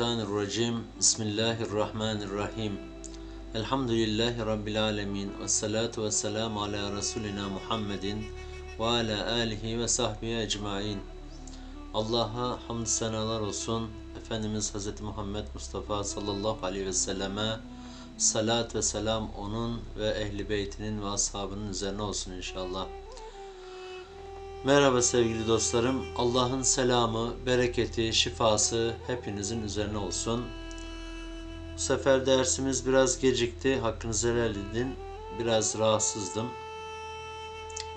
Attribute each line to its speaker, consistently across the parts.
Speaker 1: mineşşeytanirracim. Bismillahirrahmanirrahim. Elhamdülillahi Rabbil alemin. Ve salatu ve selamu ala Resulina Muhammedin ve ala alihi ve sahbihi ecmain. Allah'a hamd senalar olsun. Efendimiz Hz. Muhammed Mustafa sallallahu aleyhi ve selleme salat ve selam onun ve ehli beytinin ve ashabının üzerine olsun inşallah. Merhaba sevgili dostlarım. Allah'ın selamı, bereketi, şifası hepinizin üzerine olsun. Bu sefer dersimiz biraz gecikti. Hakkınızı helal edin. Biraz rahatsızdım.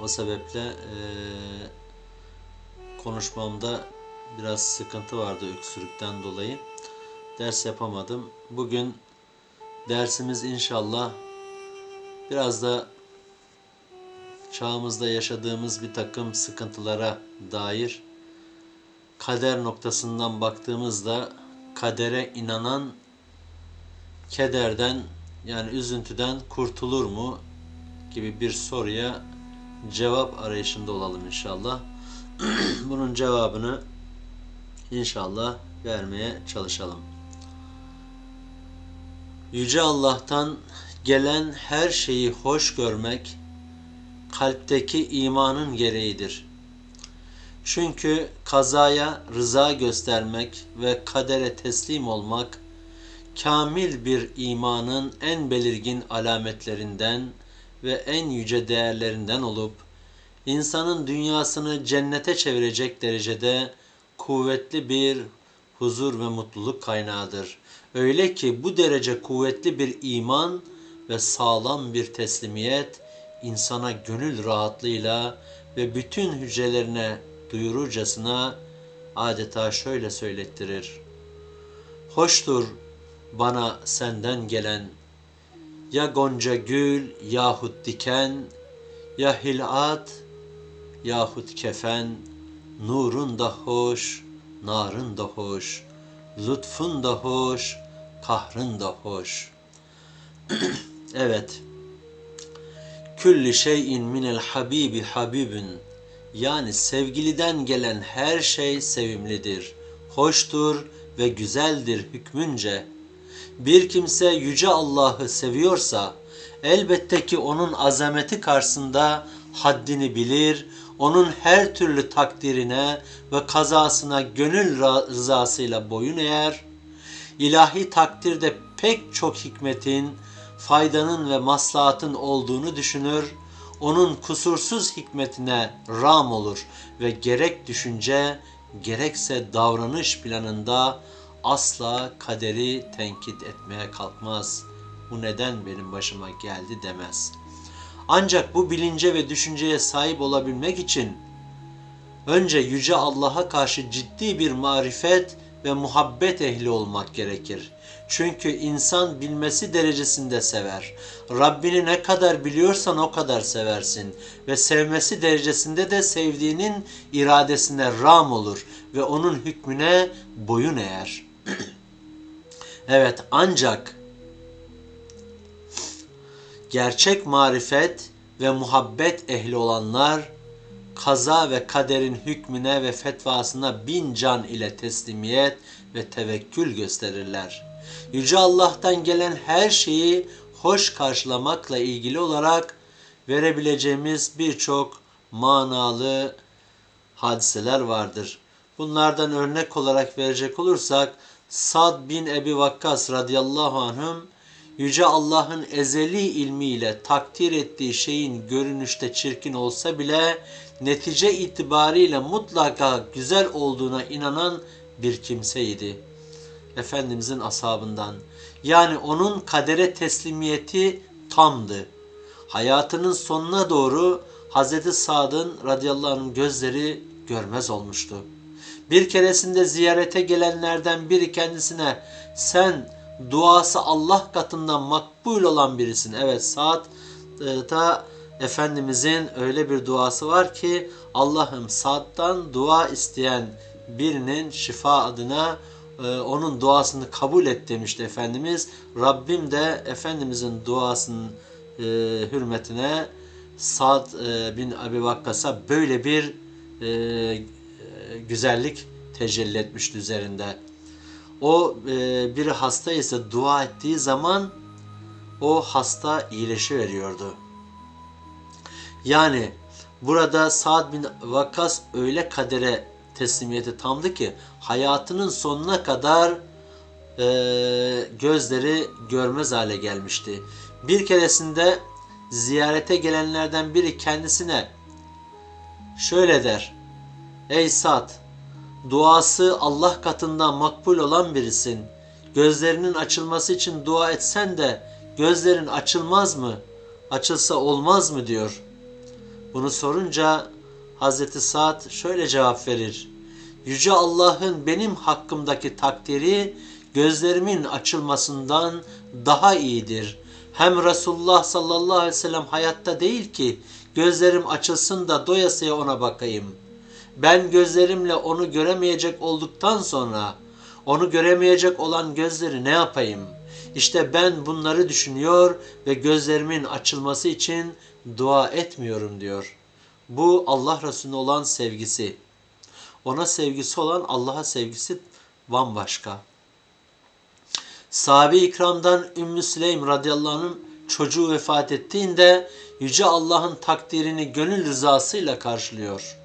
Speaker 1: O sebeple eee, konuşmamda biraz sıkıntı vardı öksürükten dolayı. Ders yapamadım. Bugün dersimiz inşallah biraz da çağımızda yaşadığımız bir takım sıkıntılara dair kader noktasından baktığımızda kadere inanan kederden yani üzüntüden kurtulur mu gibi bir soruya cevap arayışında olalım inşallah. Bunun cevabını inşallah vermeye çalışalım. Yüce Allah'tan gelen her şeyi hoş görmek kalpteki imanın gereğidir. Çünkü kazaya rıza göstermek ve kadere teslim olmak kamil bir imanın en belirgin alametlerinden ve en yüce değerlerinden olup insanın dünyasını cennete çevirecek derecede kuvvetli bir huzur ve mutluluk kaynağıdır. Öyle ki bu derece kuvvetli bir iman ve sağlam bir teslimiyet insana gönül rahatlığıyla ve bütün hücrelerine duyurucasına adeta şöyle söylettirir. Hoştur bana senden gelen ya gonca gül yahut diken ya hilat yahut kefen nurun da hoş narın da hoş lütfun da hoş kahrın da hoş evet külli şeyin minel habibi habibün yani sevgiliden gelen her şey sevimlidir, hoştur ve güzeldir hükmünce. Bir kimse yüce Allah'ı seviyorsa elbette ki onun azameti karşısında haddini bilir, onun her türlü takdirine ve kazasına gönül rızasıyla boyun eğer, ilahi takdirde pek çok hikmetin, faydanın ve maslahatın olduğunu düşünür, onun kusursuz hikmetine ram olur ve gerek düşünce gerekse davranış planında asla kaderi tenkit etmeye kalkmaz. Bu neden benim başıma geldi demez. Ancak bu bilince ve düşünceye sahip olabilmek için önce yüce Allah'a karşı ciddi bir marifet ve muhabbet ehli olmak gerekir. Çünkü insan bilmesi derecesinde sever. Rabbini ne kadar biliyorsan o kadar seversin. Ve sevmesi derecesinde de sevdiğinin iradesine ram olur ve onun hükmüne boyun eğer. evet ancak gerçek marifet ve muhabbet ehli olanlar kaza ve kaderin hükmüne ve fetvasına bin can ile teslimiyet ve tevekkül gösterirler. Yüce Allah'tan gelen her şeyi hoş karşılamakla ilgili olarak verebileceğimiz birçok manalı hadiseler vardır. Bunlardan örnek olarak verecek olursak Sad bin Ebi Vakkas radıyallahu anhüm Yüce Allah'ın ezeli ilmiyle takdir ettiği şeyin görünüşte çirkin olsa bile netice itibariyle mutlaka güzel olduğuna inanan bir kimseydi. Efendimizin ashabından. Yani onun kadere teslimiyeti tamdı. Hayatının sonuna doğru Hazreti Sad'ın radıyallahu anh'ın gözleri görmez olmuştu. Bir keresinde ziyarete gelenlerden biri kendisine sen duası Allah katından makbul olan birisin. Evet saat e, da Efendimizin öyle bir duası var ki Allah'ım Sad'dan dua isteyen birinin şifa adına e, onun duasını kabul et demişti Efendimiz. Rabbim de Efendimizin duasının e, hürmetine Sad e, bin Abi Vakkas'a böyle bir e, güzellik tecelli etmişti üzerinde. O e, biri hasta ise dua ettiği zaman o hasta iyileşiveriyordu. Yani burada Sa'd bin Vakkas öyle kadere teslimiyeti tamdı ki hayatının sonuna kadar e, gözleri görmez hale gelmişti. Bir keresinde ziyarete gelenlerden biri kendisine şöyle der. Ey Sa'd, duası Allah katında makbul olan birisin. Gözlerinin açılması için dua etsen de gözlerin açılmaz mı? Açılsa olmaz mı diyor. Bunu sorunca Hazreti Sa'd şöyle cevap verir. Yüce Allah'ın benim hakkımdaki takdiri gözlerimin açılmasından daha iyidir. Hem Resulullah sallallahu aleyhi ve sellem hayatta değil ki gözlerim açılsın da doyasıya ona bakayım. Ben gözlerimle onu göremeyecek olduktan sonra onu göremeyecek olan gözleri ne yapayım? İşte ben bunları düşünüyor ve gözlerimin açılması için dua etmiyorum diyor. Bu Allah Resulüne olan sevgisi. Ona sevgisi olan Allah'a sevgisi bambaşka. Sahabe-i ikramdan Ümmü Süleym radıyallahu anh'ın çocuğu vefat ettiğinde Yüce Allah'ın takdirini gönül rızasıyla karşılıyor.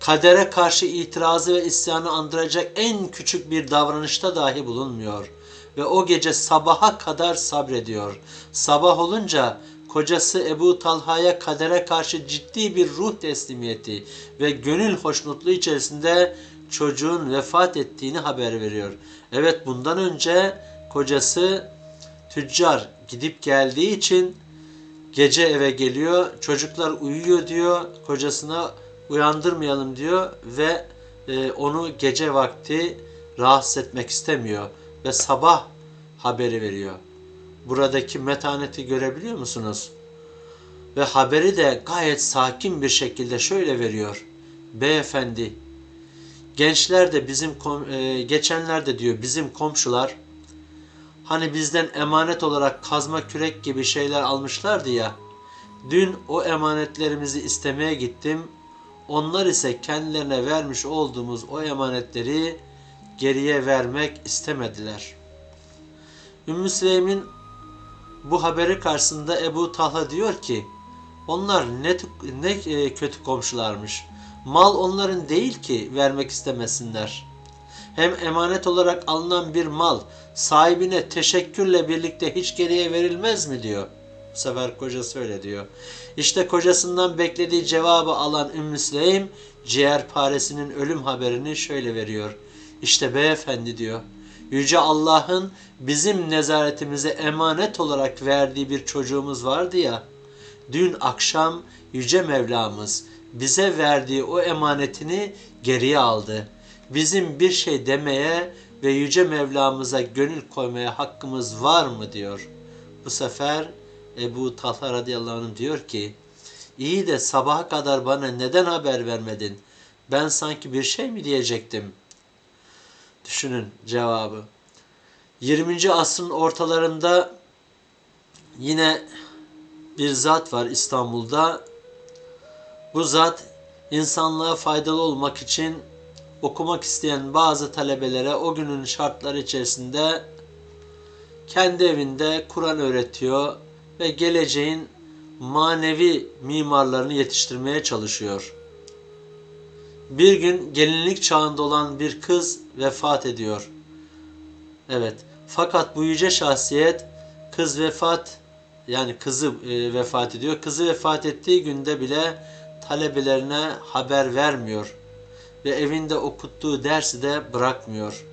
Speaker 1: Kadere karşı itirazı ve isyanı andıracak en küçük bir davranışta dahi bulunmuyor. Ve o gece sabaha kadar sabrediyor. Sabah olunca kocası Ebu Talha'ya kadere karşı ciddi bir ruh teslimiyeti ve gönül hoşnutluğu içerisinde çocuğun vefat ettiğini haber veriyor. Evet bundan önce kocası tüccar gidip geldiği için gece eve geliyor. Çocuklar uyuyor diyor. Kocasına uyandırmayalım diyor ve e, onu gece vakti rahatsız etmek istemiyor ve sabah haberi veriyor. Buradaki metaneti görebiliyor musunuz? Ve haberi de gayet sakin bir şekilde şöyle veriyor. Beyefendi, gençler de bizim e, geçenlerde diyor bizim komşular hani bizden emanet olarak kazma kürek gibi şeyler almışlardı ya. Dün o emanetlerimizi istemeye gittim. Onlar ise kendilerine vermiş olduğumuz o emanetleri geriye vermek istemediler. Ümmü Süleym'in bu haberi karşısında Ebu Talha diyor ki onlar ne, ne e, kötü komşularmış. Mal onların değil ki vermek istemesinler. Hem emanet olarak alınan bir mal sahibine teşekkürle birlikte hiç geriye verilmez mi diyor. Bu sefer kocası öyle diyor. İşte kocasından beklediği cevabı alan Ümmü Süleym ciğerparesinin ölüm haberini şöyle veriyor. İşte beyefendi diyor. Yüce Allah'ın bizim nezaretimize emanet olarak verdiği bir çocuğumuz vardı ya. Dün akşam Yüce Mevlamız bize verdiği o emanetini geriye aldı. Bizim bir şey demeye ve Yüce Mevlamıza gönül koymaya hakkımız var mı diyor. Bu sefer Ebu Talha radıyallahu anh diyor ki iyi de sabaha kadar bana neden haber vermedin? Ben sanki bir şey mi diyecektim? Düşünün cevabı. 20. asrın ortalarında yine bir zat var İstanbul'da. Bu zat insanlığa faydalı olmak için okumak isteyen bazı talebelere o günün şartları içerisinde kendi evinde Kur'an öğretiyor ve geleceğin manevi mimarlarını yetiştirmeye çalışıyor. Bir gün gelinlik çağında olan bir kız vefat ediyor. Evet. Fakat bu yüce şahsiyet kız vefat yani kızı e, vefat ediyor. Kızı vefat ettiği günde bile talebelerine haber vermiyor ve evinde okuttuğu dersi de bırakmıyor.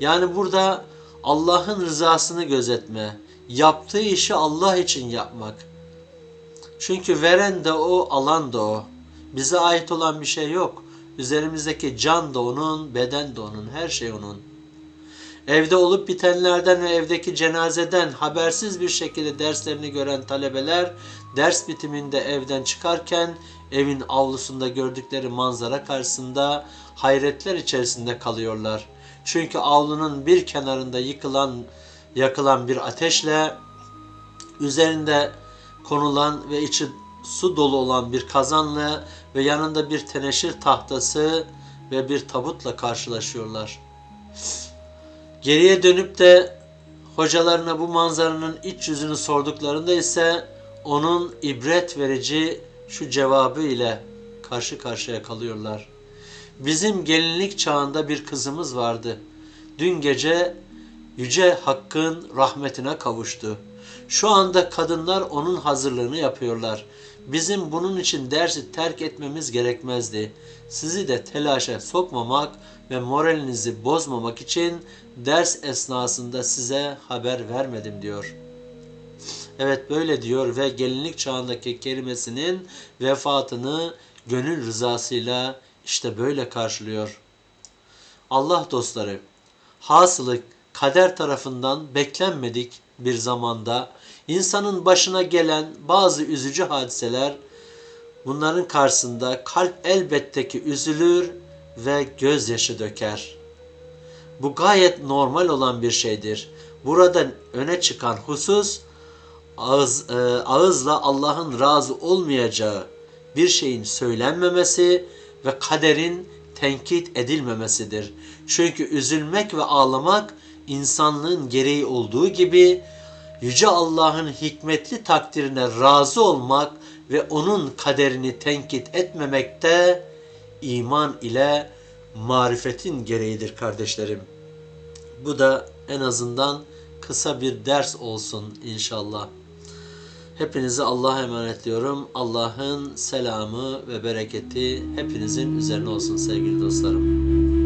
Speaker 1: Yani burada Allah'ın rızasını gözetme, yaptığı işi Allah için yapmak. Çünkü veren de o, alan da o. Bize ait olan bir şey yok. Üzerimizdeki can da onun, beden de onun, her şey onun. Evde olup bitenlerden ve evdeki cenazeden habersiz bir şekilde derslerini gören talebeler ders bitiminde evden çıkarken evin avlusunda gördükleri manzara karşısında hayretler içerisinde kalıyorlar. Çünkü avlunun bir kenarında yıkılan yakılan bir ateşle üzerinde konulan ve içi su dolu olan bir kazanla ve yanında bir teneşir tahtası ve bir tabutla karşılaşıyorlar. Geriye dönüp de hocalarına bu manzaranın iç yüzünü sorduklarında ise onun ibret verici şu cevabı ile karşı karşıya kalıyorlar. Bizim gelinlik çağında bir kızımız vardı. Dün gece Yüce Hakk'ın rahmetine kavuştu. Şu anda kadınlar onun hazırlığını yapıyorlar. Bizim bunun için dersi terk etmemiz gerekmezdi. Sizi de telaşa sokmamak ve moralinizi bozmamak için ders esnasında size haber vermedim diyor. Evet böyle diyor ve gelinlik çağındaki kelimesinin vefatını gönül rızasıyla işte böyle karşılıyor. Allah dostları, hasılı kader tarafından beklenmedik bir zamanda insanın başına gelen bazı üzücü hadiseler bunların karşısında kalp elbette ki üzülür ve gözyaşı döker. Bu gayet normal olan bir şeydir. Burada öne çıkan husus ağız, e, ağızla Allah'ın razı olmayacağı bir şeyin söylenmemesi ve kaderin tenkit edilmemesidir. Çünkü üzülmek ve ağlamak insanlığın gereği olduğu gibi Yüce Allah'ın hikmetli takdirine razı olmak ve onun kaderini tenkit etmemek de iman ile marifetin gereğidir kardeşlerim. Bu da en azından kısa bir ders olsun inşallah. Hepinizi Allah'a emanetliyorum. Allah'ın selamı ve bereketi hepinizin üzerine olsun sevgili dostlarım.